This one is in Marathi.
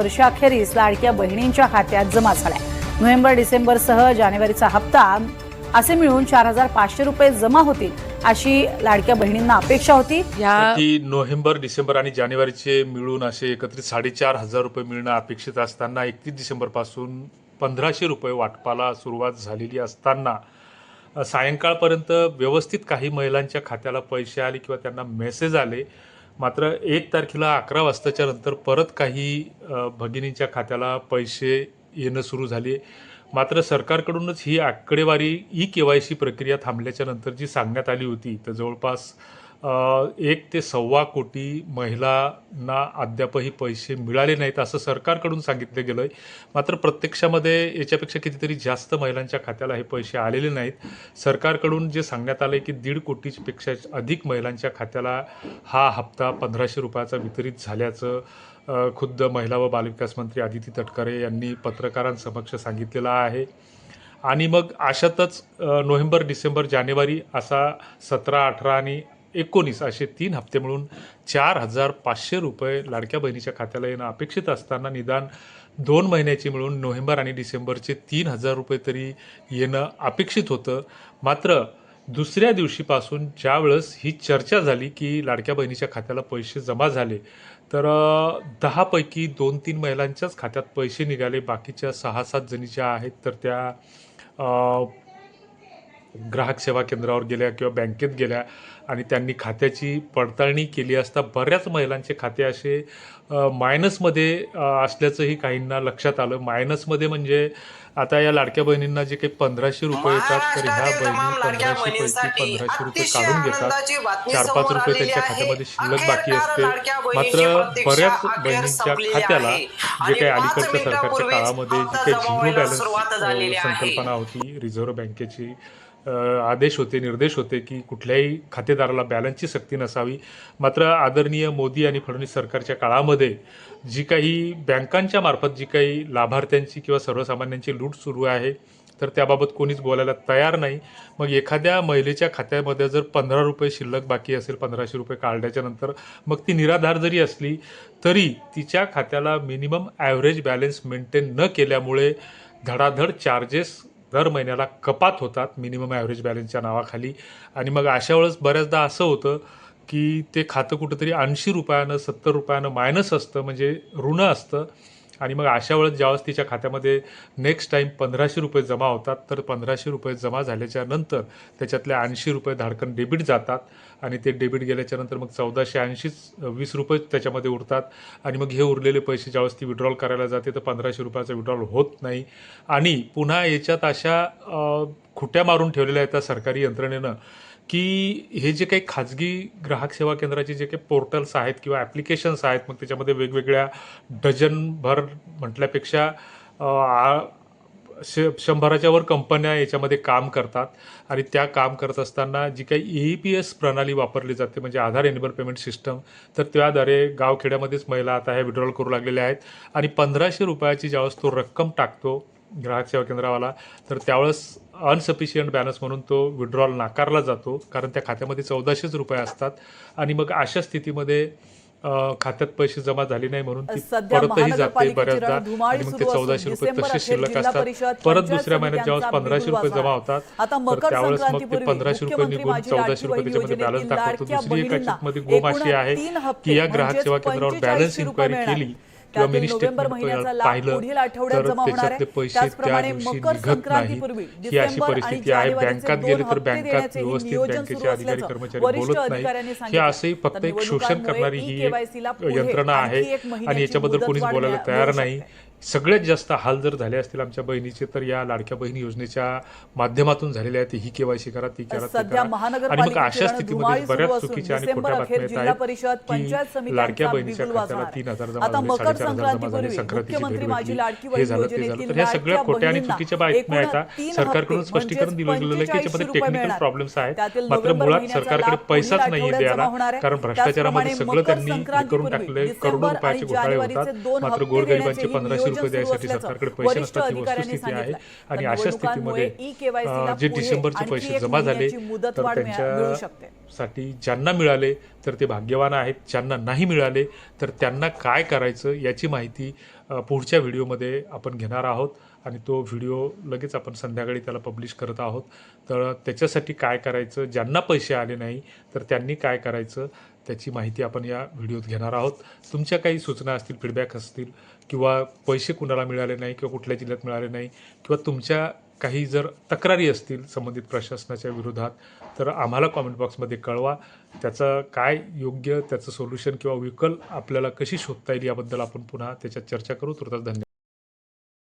वर्षाखेरीस लाडक्या बहिणींच्या खात्यात जमा झालाय. नोव्हेंबर डिसेंबरसह जानेवारीचा हप्ता असे मिळून चार हजार पाचशे रुपये जमा होतील अशी लाडक्या बहिणींना अपेक्षा होती. या की नोव्हेंबर डिसेंबर आणि जानेवारीचे मिळून असे एकत्रित साडेचार हजार रुपये मिळणं अपेक्षित असताना एकतीस डिसेंबरपासून पंधराशे रुपये वाटपाला सुरुवात झालेली असताना सायंकाळपर्यंत व्यवस्थित काही महिलांच्या खात्याला पैसे आले किंवा त्यांना मेसेज आले. मात्र एक तारखेला अकरा वाजताच्या नंतर परत काही भगिनींच्या खात्याला पैसे येणं सुरू झाले मात्र सरकारकडूनच ही आकडेवारी ई के वाय सी प्रक्रिया थांबल्याच्या नंतर जी सांगण्यात आली होती तर जवळपास एक ते सव्वा कोटी महिलांना अद्यापही पैसे मिळाले नाहीत असं सरकारकडून सांगितलं गेलं आहे मात्र प्रत्यक्षामध्ये याच्यापेक्षा कितीतरी जास्त महिलांच्या खात्याला हे पैसे आलेले नाहीत. सरकारकडून जे सांगण्यात आलं आहे की दीड कोटीपेक्षा अधिक महिलांच्या खात्याला हा हप्ता पंधराशे रुपयाचा वितरित झाल्याचं खुद्द महिला व बालविकास मंत्री आदिती तटकरे यांनी पत्रकारांसमक्ष सांगितलेलं आहे. आणि मग अशातच नोव्हेंबर डिसेंबर जानेवारी असा सतरा अठरा आणि एकोणीस असे तीन हप्ते मिळून चार हजार पाचशे रुपये लाडक्या बहिणीच्या खात्याला येणं अपेक्षित असताना निदान दोन महिन्याची मिळून नोव्हेंबर आणि डिसेंबरचे तीन हजार रुपये तरी येणं अपेक्षित होतं. मात्र दुसऱ्या दिवशीपासून ज्यावेळेस ही चर्चा झाली की लाडक्या बहिणीच्या खात्याला पैसे जमा झाले तर दहापैकी दोन तीन महिलांच्याच खात्यात पैसे निघाले. बाकीच्या सहा सात जणी ज्या आहेत तर त्या ग्राहक सेवा केंद्रावर गेल्या किंवा बँकेत गेल्या. आणि त्यांनी खात्याची पडताळणी केली असता बऱ्याच महिलांचे खाते असे मायनसमध्ये असल्याचंही काहींना लक्षात आलं मायनसमध्ये म्हणजे आता या लाडक्या बहिणींना जे काही पंधराशे रुपये येतात तर ह्या बहिणी लाडक्या पंधराशे पैकी बहिणींसाठी पंधराशे रुपये काढून घेतात चार पाच रुपये त्यांच्या. खात्यामध्ये शिल्लक बाकी असते मात्र बऱ्याच बहिणींच्या खात्याला. जे काही अलीकडच्या सरकारच्या काळामध्ये जी काही झिरो बॅलन्स. संकल्पना होती रिझर्व्ह बँकेची आदेश होते निर्देश होते की कुठल्याही खातेदाराला बॅलन्सची सक्ती नसावी. मात्र आदरणीय मोदी आणि फडणवीस सरकारच्या काळामध्ये जी काही बँकांच्या मार्फत जी काही लाभार्थ्यांची किंवा सर्वसामान्यांची लूट सुरू आहे तर त्याबाबत कोणीच बोलायला तयार नाही. मग एखाद्या महिलेच्या खात्यामध्ये जर पंधरा रुपये शिल्लक बाकी असेल पंधराशे रुपये काढल्याच्या नंतर मग ती निराधार जरी असली तरी तिच्या खात्याला मिनिमम ॲव्हरेज बॅलन्स मेंटेन न केल्यामुळे धडाधड चार्जेस दर महिन्याला कपात होतात मिनिमम ॲव्हरेज बॅलन्सच्या नावाखाली. आणि मग अशा वेळेस बऱ्याचदा असं होतं की ते खातं कुठंतरी ऐंशी रुपयानं सत्तर रुपयानं मायनस असतं म्हणजे ऋण असतं. आणि मग अशा वेळेस ज्यावेळेस तिच्या खात्यामध्ये नेक्स्ट टाईम पंधराशे रुपये जमा होतात तर पंधराशे रुपये जमा झाल्याच्यानंतर त्याच्यातले ऐंशी रुपये धाडकन डेबिट जातात आणि ते डेबिट गेल्याच्यानंतर मग चौदाशे ऐंशीच वीस रुपये त्याच्यामध्ये उरतात आणि मग हे उरलेले पैसे ज्यावेळेस ती विड्रॉल करायला जाते तर पंधराशे रुपयाचा विड्रॉल होत नाही. आणि पुन्हा याच्यात अशा खुट्या मारून ठेवलेल्या आहेत त्या सरकारी यंत्रणेनं की हे जे काही खाजगी ग्राहक सेवा केंद्राचे जे काही पोर्टल्स आहेत किंवा ॲप्लिकेशन्स आहेत मग त्याच्यामध्ये वेगवेगळ्या डझनभर म्हटल्यापेक्षा श शंभराच्या वर कंपन्या याच्यामध्ये काम करतात आणि त्या काम करत असताना जी काही ई पी एस प्रणाली वापरली जाते म्हणजे आधार एनेबल पेमेंट सिस्टम तर त्याद्वारे गावखेड्यामध्येच महिला आता ह्या विड्रॉल करू लागलेल्या आहेत. आणि पंधराशे रुपयाची ज्यावेळेस तो रक्कम टाकतो ग्राहक सेवा केंद्रावाला तर त्यावेळेस अनसफिशियंट बॅलन्स म्हणून तो विड्रॉल नाकारला जातो कारण त्या खात्यामध्ये चौदाशेच रुपये असतात आणि मग अशा स्थितीमध्ये खात्यात पैसे जमा झाले नाही म्हणून परतही जाते बऱ्याचदा आणि मग ते चौदाशे रुपये डिसेंबर तसे अखेर शिल्लक असतात परत दुसऱ्या महिन्यात ज्यावेळेस पंधराशे रुपये जमा. होतात तर त्यावेळेस मग ते पंधराशे रुपये निघून चौदाशे रुपये त्याच्यामध्ये बॅलन्स दाखवतो दुसरी एक लाडक्या याच्यामध्ये गोम अशी बहिणींना आहे की या ग्राहक सेवा केंद्रावर बॅलन्स 45 रुपये इन्क्वायरी केली त्यातील नोव्हेंबर महिन्याचा लाभ पाहिलं पुढील आठवड्यात तर जमा होणार त्याच्यातले आहे. पैसे त्या त्याचप्रमाणे दिवशी मकर निघत नाही. संक्रांतीपूर्वी ही अशी डिसेंबर आणि परिस्थिती आहे. जानेवारीचे बँकात दोन गेले तर हप्ते व्यवस्थित नियोजन बँकेचे सुरू अधिकारी असल्याचं कर्मचारी वरिष्ठ बोलत अधिकाऱ्यांनी नाही हे सांगितलं. असंही फक्त तर एक शोषण निवडणुकांमुळे करणारी ही E-KYC ला पुढे यंत्रणा आहे आणि याच्याबद्दल कोणीच बोलायला तयार. नाही. सगळ्यात जास्त हाल जर झाले असतील आमच्या बहिणीचे तर या लाडक्या बहिणी योजनेच्या माध्यमातून झालेले आहेत. ही केवायसी करा ती करा ती करा. आणि मग अशा स्थितीमध्ये बऱ्याच चुकीच्या आणि खोट्या बातम्या आहेत की लाडक्या बहिणीच्या खात्याला तीन हजार. जमा झाले संक्रांतीपूर्वी मुख्यमंत्री माझी लाडकी योजनेतील ह्या सगळ्या खोट्या आणि चुकीच्या बातम्या सरकारकडून स्पष्टीकरण दिलं गेलेलं की याच्यामध्ये 45 रुपये टेक्निकल. प्रॉब्लेम्स आहेत. मात्र मुळात सरकारकडे पैसाच नाही द्यायला. कारण भ्रष्टाचारामध्ये सगळं त्यांनी करून डिसेंबर करोडो रुपयाचे घोटाळे होतात. मात्र गोरगरिबांचे पंधराशे रुपये द्यायसाठी सरकारकडे पैसे नसतात ही वस्तुस्थिती आहे आणि अशा स्थितीमध्ये जे डिसेंबरचे पैसे जमा झाले तर शकते. त्यांच्यासाठी ज्यांना मिळाले तर ते भाग्यवान आहेत. ज्यांना नाही मिळाले तर त्यांना काय करायचं याची माहिती पुढच्या व्हिडिओमध्ये आपण घेणार आहोत आणि तो व्हिडिओ लगेच आपण संध्याकाळी त्याला पब्लिश करत आहोत. तर त्याच्यासाठी काय करायचं ज्यांना पैसे आले नाही तर त्यांनी काय करायचं त्याची माहिती आपण या व्हिडिओत घेणार आहोत. तुमच्या काही सूचना असतील फीडबॅक असतील किंवा पैसे कुणाला मिळाले नाही किंवा कुठल्या जिल्ह्यात मिळाले नाही किंवा तुमच्या काही जर तक्रारी असतील संबंधित प्रशासनाच्या विरोधात तर आम्हाला कॉमेंट बॉक्समध्ये कळवा. त्याचं काय योग्य त्याचं सोल्युशन किंवा विकल आपल्याला कशी शोधता येईल याबद्दल आपण पुन्हा त्याच्यात चर्चा करू. तुर्तास धन्यवाद.